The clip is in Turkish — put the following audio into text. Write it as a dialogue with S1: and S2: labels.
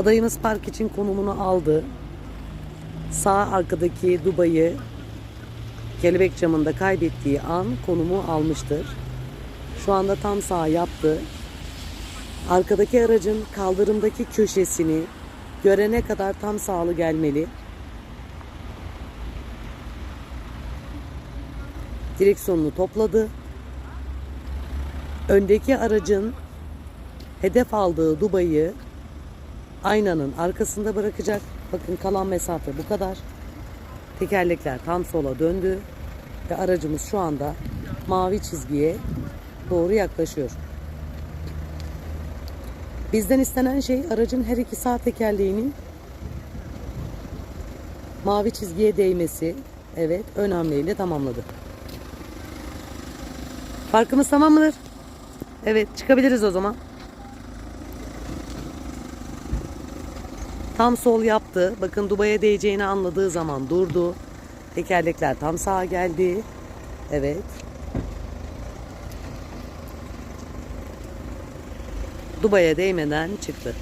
S1: Adayımız park için konumunu aldı. Sağ arkadaki Dubai'yi kelebek camında kaybettiği an konumu almıştır. Şu anda tam sağ yaptı. Arkadaki aracın kaldırımdaki köşesini görene kadar tam sağlı gelmeli. Direksiyonunu topladı. Öndeki aracın hedef aldığı Dubai'yi aynanın arkasında bırakacak. Bakın kalan mesafe bu kadar. Tekerlekler tam sola döndü ve aracımız şu anda mavi çizgiye doğru yaklaşıyor. Bizden istenen şey aracın her iki sağ tekerleğinin mavi çizgiye değmesi. Evet, ön hamleyle tamamladı. Farkımız tamam mıdır? Evet, çıkabiliriz o zaman. Tam sol yaptı. Bakın Dubai'ye değeceğini anladığı zaman durdu. Tekerlekler tam sağa geldi. Evet. Dubai'ye değmeden çıktı.